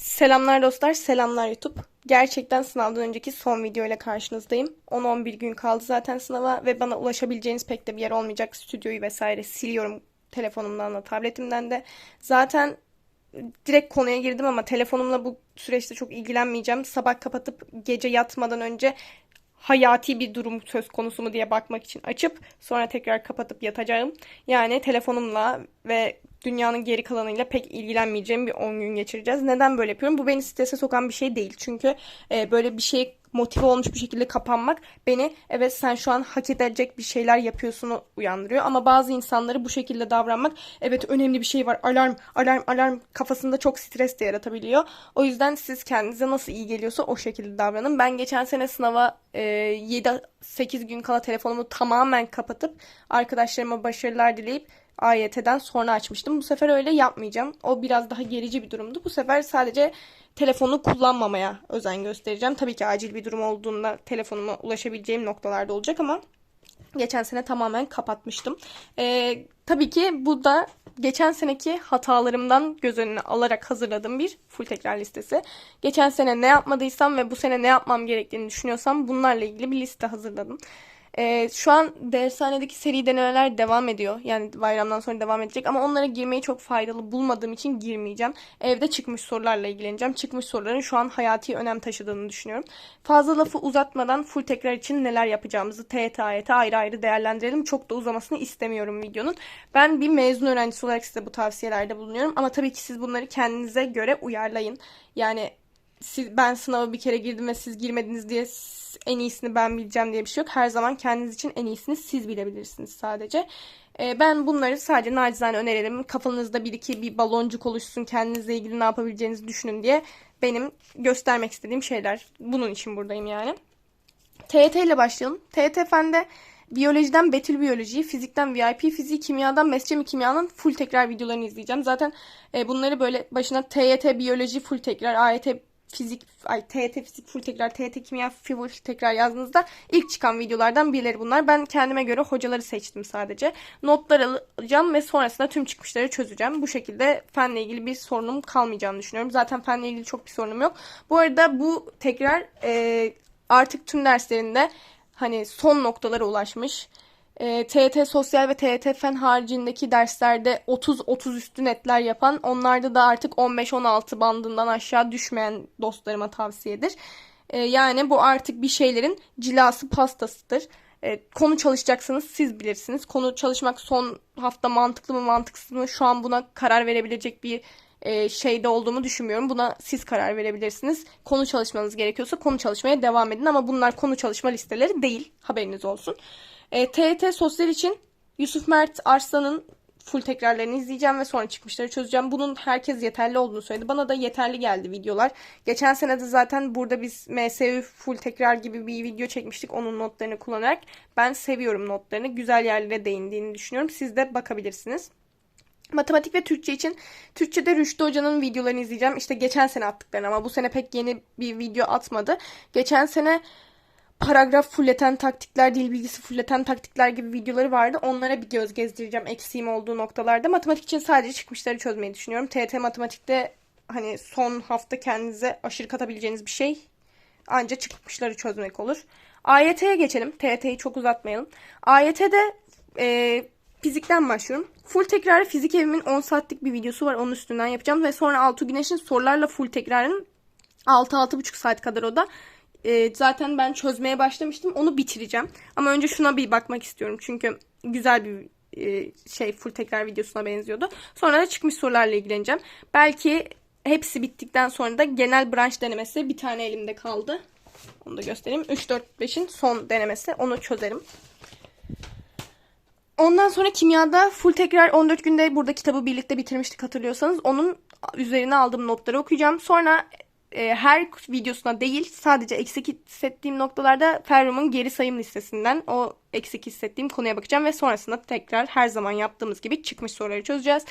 Selamlar dostlar, selamlar YouTube. Gerçekten sınavdan önceki son video ile karşınızdayım. 10-11 gün kaldı zaten sınava ve bana ulaşabileceğiniz pek de bir yer olmayacak. Stüdyoyu vesaire siliyorum telefonumdan da tabletimden de. Zaten direkt konuya girdim ama telefonumla bu süreçte çok ilgilenmeyeceğim. Sabah kapatıp gece yatmadan önce hayati bir durum söz konusu mu diye bakmak için açıp sonra tekrar kapatıp yatacağım. Yani telefonumla ve dünyanın geri kalanıyla pek ilgilenmeyeceğim bir 10 gün geçireceğiz. Neden böyle yapıyorum? Bu beni strese sokan bir şey değil. Çünkü e, böyle bir şey motive olmuş bir şekilde kapanmak beni evet sen şu an hak edecek bir şeyler yapıyorsunu uyandırıyor. Ama bazı insanları bu şekilde davranmak evet önemli bir şey var alarm alarm alarm kafasında çok stres de yaratabiliyor. O yüzden siz kendinize nasıl iyi geliyorsa o şekilde davranın. Ben geçen sene sınava e, 7-8 gün kala telefonumu tamamen kapatıp arkadaşlarıma başarılar dileyip AYT'den sonra açmıştım. Bu sefer öyle yapmayacağım. O biraz daha gerici bir durumdu. Bu sefer sadece telefonu kullanmamaya özen göstereceğim. Tabii ki acil bir durum olduğunda telefonuma ulaşabileceğim noktalarda olacak ama geçen sene tamamen kapatmıştım. Ee, tabii ki bu da geçen seneki hatalarımdan göz önüne alarak hazırladığım bir full tekrar listesi. Geçen sene ne yapmadıysam ve bu sene ne yapmam gerektiğini düşünüyorsam bunlarla ilgili bir liste hazırladım. Ee, şu an dershanedeki seri denemeler devam ediyor. Yani bayramdan sonra devam edecek ama onlara girmeyi çok faydalı bulmadığım için girmeyeceğim. Evde çıkmış sorularla ilgileneceğim. Çıkmış soruların şu an hayati önem taşıdığını düşünüyorum. Fazla lafı uzatmadan full tekrar için neler yapacağımızı TYT AYT ayrı ayrı değerlendirelim. Çok da uzamasını istemiyorum videonun. Ben bir mezun öğrencisi olarak size bu tavsiyelerde bulunuyorum. Ama tabii ki siz bunları kendinize göre uyarlayın. Yani siz, ben sınava bir kere girdim ve siz girmediniz diye en iyisini ben bileceğim diye bir şey yok. Her zaman kendiniz için en iyisini siz bilebilirsiniz sadece. Ee, ben bunları sadece nacizane öneririm. Kafanızda bir iki bir baloncuk oluşsun. Kendinizle ilgili ne yapabileceğinizi düşünün diye benim göstermek istediğim şeyler. Bunun için buradayım yani. TYT ile başlayalım. TYT Fen'de biyolojiden Betül biyolojiyi, fizikten VIP fiziği, kimyadan Mescemi kimyanın full tekrar videolarını izleyeceğim. Zaten e, bunları böyle başına TYT biyoloji full tekrar, AYT fizik, ay TYT fizik full tekrar, TYT kimya full tekrar yazdığınızda ilk çıkan videolardan birileri bunlar. Ben kendime göre hocaları seçtim sadece. Notlar alacağım ve sonrasında tüm çıkmışları çözeceğim. Bu şekilde fenle ilgili bir sorunum kalmayacağını düşünüyorum. Zaten fenle ilgili çok bir sorunum yok. Bu arada bu tekrar e, artık tüm derslerinde hani son noktalara ulaşmış. E, TET Sosyal ve TET Fen haricindeki derslerde 30-30 üstü netler yapan, onlarda da artık 15-16 bandından aşağı düşmeyen dostlarıma tavsiyedir. E, yani bu artık bir şeylerin cilası pastasıdır. E, konu çalışacaksınız siz bilirsiniz. Konu çalışmak son hafta mantıklı mı mantıksız mı şu an buna karar verebilecek bir e, şeyde olduğumu düşünmüyorum. Buna siz karar verebilirsiniz. Konu çalışmanız gerekiyorsa konu çalışmaya devam edin ama bunlar konu çalışma listeleri değil. Haberiniz olsun. E, TET Sosyal için Yusuf Mert Arslan'ın full tekrarlarını izleyeceğim ve sonra çıkmışları çözeceğim. Bunun herkes yeterli olduğunu söyledi. Bana da yeterli geldi videolar. Geçen sene de zaten burada biz MSU full tekrar gibi bir video çekmiştik onun notlarını kullanarak. Ben seviyorum notlarını. Güzel yerlere değindiğini düşünüyorum. Siz de bakabilirsiniz. Matematik ve Türkçe için Türkçe'de Rüştü Hoca'nın videolarını izleyeceğim. İşte geçen sene attıklarını ama bu sene pek yeni bir video atmadı. Geçen sene paragraf fulleten taktikler, dil bilgisi fulleten taktikler gibi videoları vardı. Onlara bir göz gezdireceğim eksiğim olduğu noktalarda. Matematik için sadece çıkmışları çözmeyi düşünüyorum. TT matematikte hani son hafta kendinize aşırı katabileceğiniz bir şey anca çıkmışları çözmek olur. AYT'ye geçelim. TYT'yi çok uzatmayalım. AYT'de e, fizikten başlıyorum. Full tekrarı fizik evimin 10 saatlik bir videosu var. Onun üstünden yapacağım. Ve sonra Altu Güneş'in sorularla full tekrarın 6-6,5 saat kadar o da e, zaten ben çözmeye başlamıştım. Onu bitireceğim. Ama önce şuna bir bakmak istiyorum. Çünkü güzel bir e, şey full tekrar videosuna benziyordu. Sonra da çıkmış sorularla ilgileneceğim. Belki hepsi bittikten sonra da genel branş denemesi bir tane elimde kaldı. Onu da göstereyim. 3, 4, 5'in son denemesi. Onu çözerim. Ondan sonra kimyada full tekrar 14 günde burada kitabı birlikte bitirmiştik hatırlıyorsanız. Onun üzerine aldığım notları okuyacağım. Sonra e, her videosuna değil sadece eksik hissettiğim noktalarda Ferrum'un geri sayım listesinden o eksik hissettiğim konuya bakacağım ve sonrasında tekrar her zaman yaptığımız gibi çıkmış soruları çözeceğiz.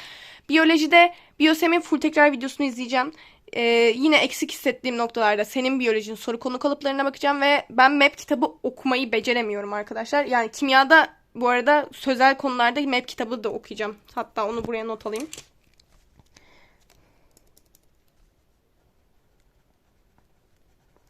Biyolojide Biyosem'in full tekrar videosunu izleyeceğim. Ee, yine eksik hissettiğim noktalarda senin biyolojinin soru konu kalıplarına bakacağım ve ben MEP kitabı okumayı beceremiyorum arkadaşlar. Yani kimyada bu arada sözel konularda MEP kitabı da okuyacağım. Hatta onu buraya not alayım.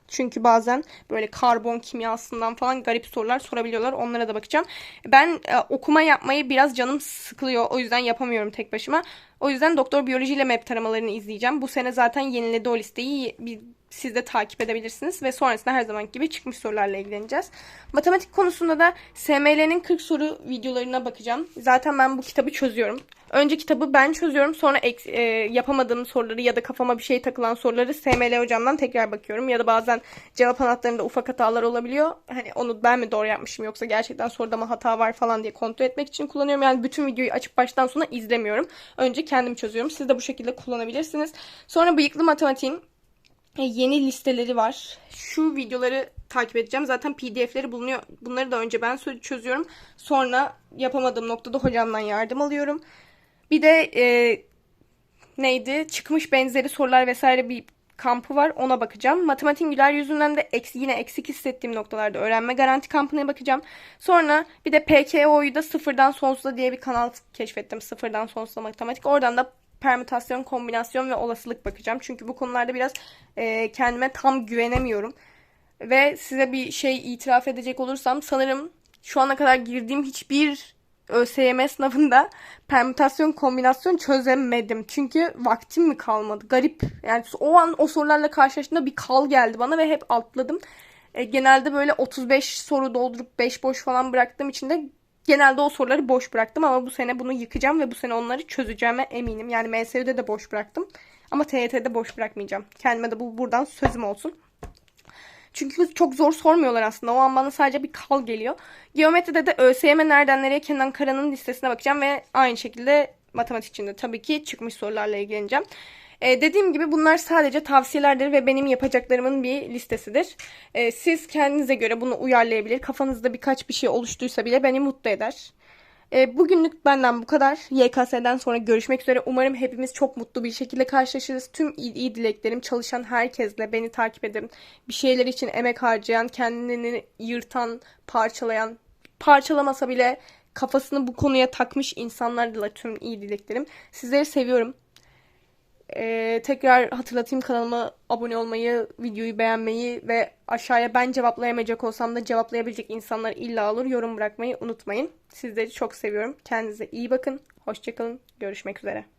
Çünkü bazen böyle karbon kimyasından falan garip sorular sorabiliyorlar. Onlara da bakacağım. Ben e, okuma yapmayı biraz canım sıkılıyor. O yüzden yapamıyorum tek başıma. O yüzden doktor biyolojiyle map taramalarını izleyeceğim. Bu sene zaten yeniledi o listeyi. Bir, siz de takip edebilirsiniz. Ve sonrasında her zaman gibi çıkmış sorularla ilgileneceğiz. Matematik konusunda da SML'nin 40 soru videolarına bakacağım. Zaten ben bu kitabı çözüyorum. Önce kitabı ben çözüyorum. Sonra ek- e, yapamadığım soruları ya da kafama bir şey takılan soruları SML hocamdan tekrar bakıyorum. Ya da bazen cevap anahtarında ufak hatalar olabiliyor. Hani onu ben mi doğru yapmışım yoksa gerçekten soruda mı hata var falan diye kontrol etmek için kullanıyorum. Yani bütün videoyu açıp baştan sona izlemiyorum. Önce kendim çözüyorum. Siz de bu şekilde kullanabilirsiniz. Sonra bıyıklı matematiğin yeni listeleri var. Şu videoları takip edeceğim. Zaten PDF'leri bulunuyor. Bunları da önce ben çözüyorum. Sonra yapamadığım noktada hocamdan yardım alıyorum. Bir de e, neydi? Çıkmış benzeri sorular vesaire bir kampı var. Ona bakacağım. Matematiğin güler yüzünden de eksi, yine eksik hissettiğim noktalarda öğrenme garanti kampına bakacağım. Sonra bir de PKO'yu da sıfırdan sonsuza diye bir kanal keşfettim. Sıfırdan sonsuza matematik. Oradan da permütasyon, kombinasyon ve olasılık bakacağım. Çünkü bu konularda biraz e, kendime tam güvenemiyorum. Ve size bir şey itiraf edecek olursam sanırım şu ana kadar girdiğim hiçbir ÖSYM sınavında permütasyon kombinasyon çözemedim. Çünkü vaktim mi kalmadı? Garip. Yani o an o sorularla karşılaştığımda bir kal geldi bana ve hep atladım. E, genelde böyle 35 soru doldurup 5 boş falan bıraktığım için de genelde o soruları boş bıraktım ama bu sene bunu yıkacağım ve bu sene onları çözeceğime eminim. Yani MSÜ'de de boş bıraktım ama TYT'de boş bırakmayacağım. Kendime de bu buradan sözüm olsun. Çünkü çok zor sormuyorlar aslında. O an bana sadece bir kal geliyor. Geometride de ÖSYM nereden nereye Kenan Kara'nın listesine bakacağım ve aynı şekilde matematik için de tabii ki çıkmış sorularla ilgileneceğim. Ee, dediğim gibi bunlar sadece tavsiyelerdir ve benim yapacaklarımın bir listesidir. Ee, siz kendinize göre bunu uyarlayabilir. Kafanızda birkaç bir şey oluştuysa bile beni mutlu eder. E, bugünlük benden bu kadar. YKS'den sonra görüşmek üzere. Umarım hepimiz çok mutlu bir şekilde karşılaşırız. Tüm iyi, iyi dileklerim çalışan herkesle beni takip edin. Bir şeyler için emek harcayan, kendini yırtan, parçalayan, parçalamasa bile kafasını bu konuya takmış insanlarla tüm iyi dileklerim. Sizleri seviyorum. Ee, tekrar hatırlatayım kanalıma abone olmayı, videoyu beğenmeyi ve aşağıya ben cevaplayamayacak olsam da cevaplayabilecek insanlar illa olur. Yorum bırakmayı unutmayın. Sizleri çok seviyorum. Kendinize iyi bakın. Hoşçakalın. Görüşmek üzere.